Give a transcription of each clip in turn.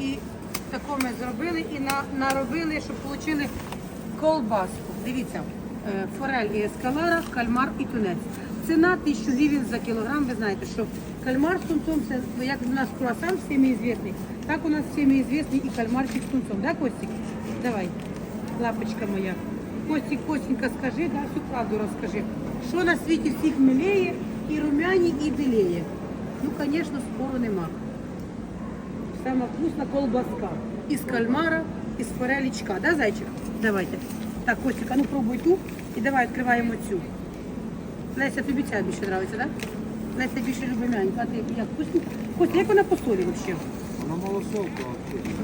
І тако ми зробили і на, наробили, щоб отримали колбаску. Дивіться, е, форель і ескалара, кальмар і тунець. Ціна 1000 гривень за кілограм. Ви знаєте, що кальмар з тунцом, це як у нас круасан всіми известний, так у нас всіми известний і кальмарчик з тунцом. Да, Костік? Давай, лапочка моя. Костік, Костенька, скажи, да, всю правду розкажи. Що на світі всіх миліє, і румяні, і біліє? Ну, звісно, спору нема. Сама вкусна колбаска. Із кальмара, із форелічка. Да, зайчик? Давайте. Так, Костик, а ну пробуй ту і давай відкриваємо цю. Леся, тобі ця більше подобається, так? Да? Леся більше любить м'яньку. А ти як вкусні? Костя, як вона по солі взагалі? Вона малосолка.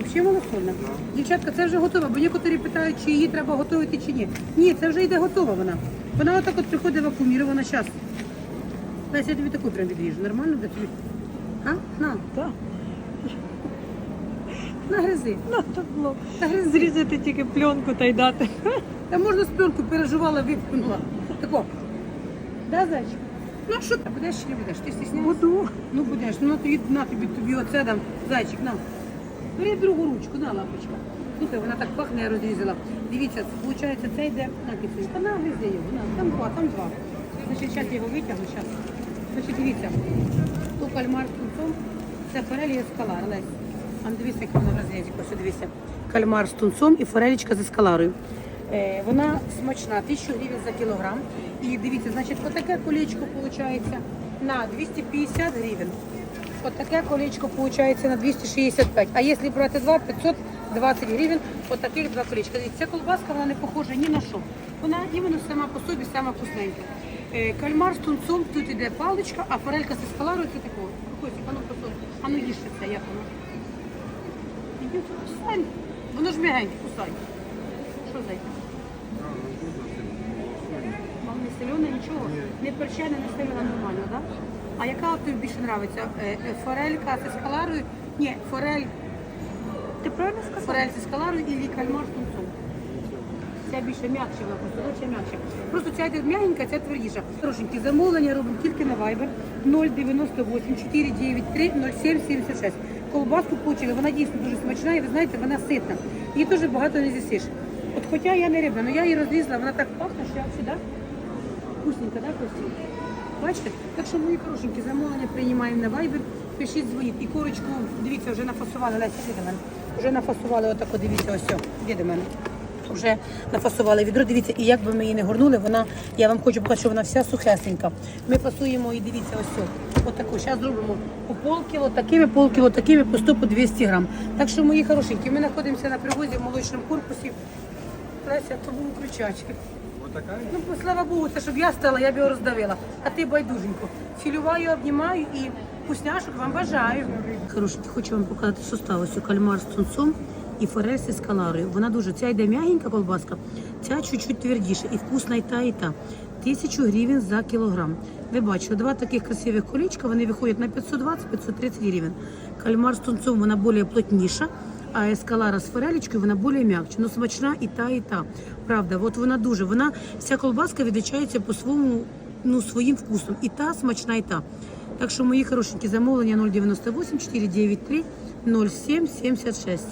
Взагалі малосольна. Дівчатка, це вже готова, бо некоторі питають, чи її треба готувати, чи ні. Ні, це вже йде готова вона. Вона отак от приходить вакуумірована зараз. Леся, я тобі таку прям відріжу. Нормально для тобі? А? На, Так, нагризи. надо було Нагризи. зрізати тільки пленку та й дати. Та можна спинку переживала, випнула. Тако. Да, зайчик? Ну а що ти будеш чи не будеш? Ти стісняєшся? Буду. Ну будеш, ну тоді на тобі тобі оце дам. Зайчик, на. Бери другу ручку, на лапочка. Слухай, вона так пахне, я розрізала. Дивіться, виходить, це йде на кисень. Та на везде його, на, там два, там два. Значить, зараз я його витягну, зараз. Значить, дивіться, то кальмар з тунцом, це форель і ескалар, Лесь. А ну, дивіться, як воно в розрізі, дивіться. Кальмар з тунцом і форелічка з ескаларою. Е, вона смачна, 1000 гривень за кілограм. І дивіться, значить, отаке колечко виходить на 250 гривень. От таке колечко виходить на 265. А якщо брати два, 520 гривень, от таких два колечка. Дивіться, ця колбаска вона не похожа ні на що. Вона іменно сама по собі, сама вкусненька. Е, Кальмар з тунцом, тут іде паличка, а форелька з ескаларою це такого. Костік, а ну посоль. Ну їж це, як воно. Іди, кусай. Воно ж м'ягеньке, кусай. Що зайка? Вам не солене, нічого? Не перчене, не солене, нормально, так? Да? А яка тобі більше подобається? Форелька з ескаларою? Ні, форель, Ти правильно сказала? форель з ескаларою і кальмар з тунцом. Ця більше м'якша, вона просто, м'якша. Просто ця м'ягенька, ця твердіша. Хорошенькі, замовлення робимо тільки на Viber 098 493 0776. Колбаску получили, вона дійсно дуже смачна і ви знаєте, вона ситна. Її дуже багато не з'їсиш. От хоча я не рибна, але я її розрізала, вона так пахне, що я да? Вкусненька, да, Костя? Бачите? Так що мої хорошенькі, замовлення приймаємо на Viber, пишіть, дзвоніть. І курочку, дивіться, вже нафасували, Леся, до мене. Вже нафасували отако, дивіться, ось, до мене. Вже нафасували відро, дивіться, і як би ми її не горнули, вона, я вам хочу показати, що вона вся сухесенька. Ми фасуємо і дивіться, ось, отаку. Зараз зробимо по полкіло, такими, полкіло, такими, по 100, по 200 грам. Так що, мої хорошенькі, ми знаходимося на привозі в молочному корпусі. Леся, то був такая? Ну, слава Богу, це щоб я стала, я б його роздавила. А ти байдуженько. Цілюваю, обнімаю і вкусняшок вам бажаю. Хорошенькі, хочу вам показати, що сталося. Кальмар з тунцом і форель з ескаларою. Вона дуже, ця йде м'ягенька колбаска, ця чуть-чуть твердіша і вкусна і та, і та. Тисячу гривень за кілограм. Ви бачите, два таких красивих колечка, вони виходять на 520-530 гривень. Кальмар з тунцом, вона більш плотніша, а ескалара з форелечкою, вона більш м'якша. Ну, смачна і та, і та. Правда, от вона дуже, вона, вся колбаска відрізняється по своєму, ну, своїм вкусом. І та смачна, і та. Так що, мої хорошенькі замовлення 098 493 0776.